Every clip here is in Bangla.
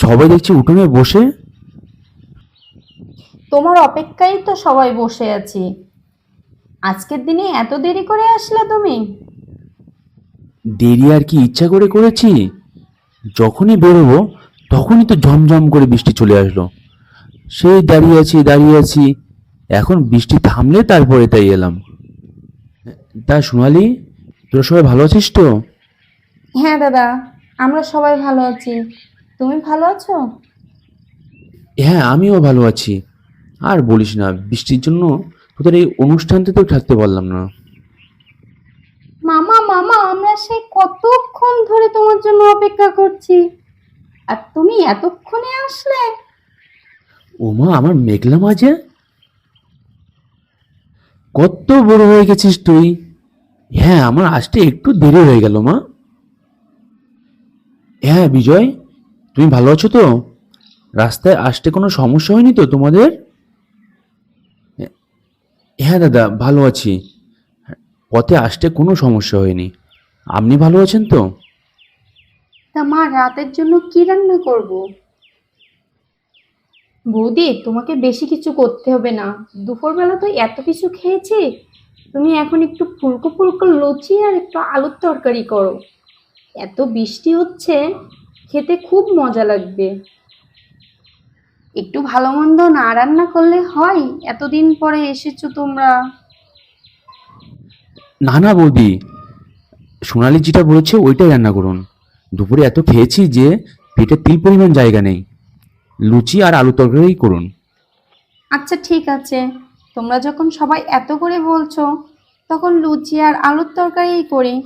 সবাই দেখছি উঠোনে বসে তোমার অপেক্ষায় তো সবাই বসে আছি। আজকের দিনে এত দেরি করে আসলা তুমি? দেরি আর কি ইচ্ছা করে করেছি? যখনই বেরোবো তখনই তো ঝমঝম করে বৃষ্টি চলে আসলো। সেই দাঁড়িয়ে আছি দাঁড়িয়ে আছি। এখন বৃষ্টি থামলে তারপরে তাই এলাম। তা সোনালি তোরা সবাই ভালো আছিস তো? হ্যাঁ দাদা আমরা সবাই ভালো আছি। তুমি ভালো আছো? হ্যাঁ আমিও ভালো আছি। আর বলিস না বৃষ্টির জন্য তোদের এই অনুষ্ঠানটাতেও থাকতে পারলাম না। মামা মামা আমরা সেই কতক্ষণ ধরে তোমার জন্য অপেক্ষা করছি? আর তুমি এতক্ষণে আসলে? ওমা আমার মেঘলা মাঝে? কত বড় হয়ে গেছিস তুই? হ্যাঁ আমার আসতে একটু দেরি হয়ে গেল মা। হ্যাঁ বিজয় তুমি ভালো আছো তো? রাস্তায় আসতে কোনো সমস্যা হয়নি তো তোমাদের? হ্যাঁ দাদা, ভালো আছি। পথে আসতে কোনো সমস্যা হয়নি। আপনি ভালো আছেন তো? তা মা, রাতের জন্য কি রান্না করব? বৌদি, তোমাকে বেশি কিছু করতে হবে না। দুপুরবেলা তো এত কিছু খেয়েছি। তুমি এখন একটু ফুলকো ফুলকো লুচি আর একটু আলুর তরকারি করো। এত বৃষ্টি হচ্ছে, খেতে খুব মজা লাগবে। একটু ভালো মন্দ না রান্না করলে হয়? এতদিন পরে এসেছ তোমরা। না না বৌদি। সোনালি যেটা বলেছে ওইটাই রান্না করুন। দুপুরে এত খেয়েছি যে পেটে তিল পরিমাণ জায়গা নেই। লুচি আর আলু তরকারি করুন। আচ্ছা ঠিক আছে। তোমরা যখন সবাই এত করে বলছো তখন লুচি আর আলুর তরকারিই করি।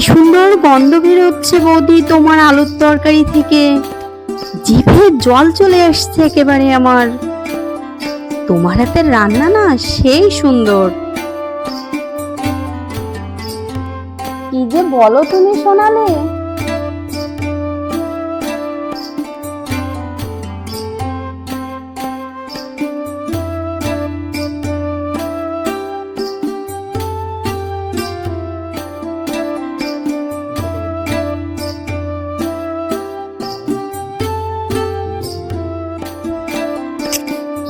সুন্দর গন্ধ বেরোচ্ছে বৌদি তোমার আলুর তরকারি থেকে। জিভে জল চলে আসছে একেবারে আমার। তোমার হাতের রান্না না সেই সুন্দর। কি যে বলো তুমি শোনালে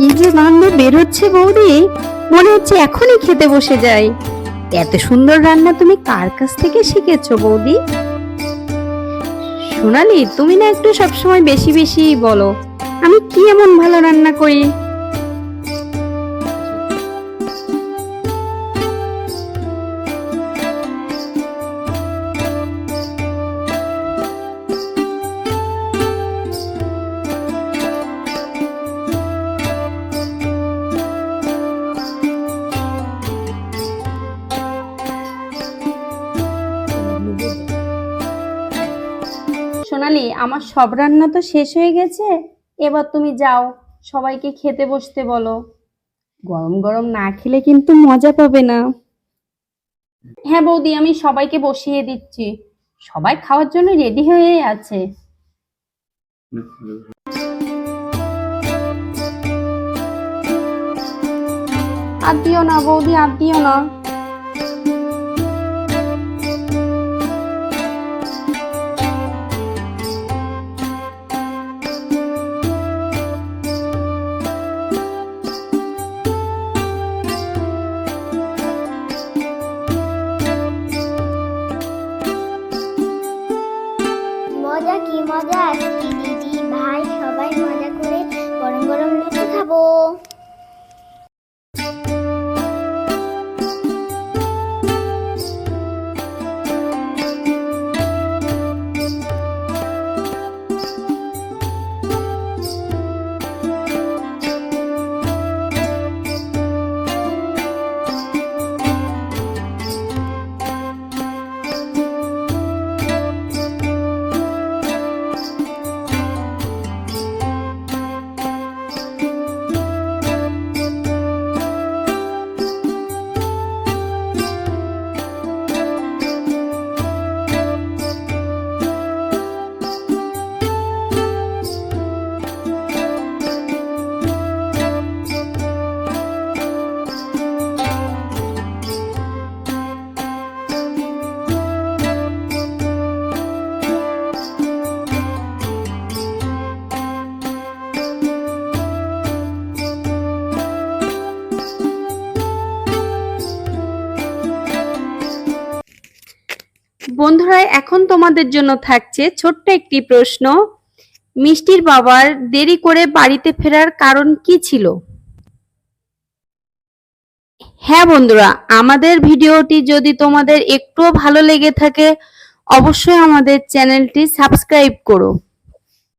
কি যে গন্ধ বেরোচ্ছে বৌদি, মনে হচ্ছে এখনই খেতে বসে যাই। এত সুন্দর রান্না তুমি কার কাছ থেকে শিখেছো বৌদি? সোনালি, তুমি না একটু সবসময় বেশি বেশি বলো, আমি কি এমন ভালো রান্না করি? আমার সব রান্না তো শেষ হয়ে গেছে। এবার তুমি যাও, সবাইকে খেতে বসতে বলো। গরম গরম না খেলে কিন্তু মজা পাবে না। হ্যাঁ বৌদি, আমি সবাইকে বসিয়ে দিচ্ছি। সবাই খাওয়ার জন্য রেডি হয়ে আছে। আর দিও না বৌদি, আর দিও না। মজা আজকে দিদি ভাই সবাই মজা করে গরম গরম লুচি খাব। বন্ধুরা এখন তোমাদের জন্য থাকছে ছোট্ট একটি প্রশ্ন। মিষ্টির বাবার দেরি করে বাড়িতে ফেরার কারণ কি ছিল? হ্যাঁ বন্ধুরা, আমাদের ভিডিওটি যদি তোমাদের একটুও ভালো লেগে থাকে, অবশ্যই আমাদের চ্যানেলটি সাবস্ক্রাইব করো।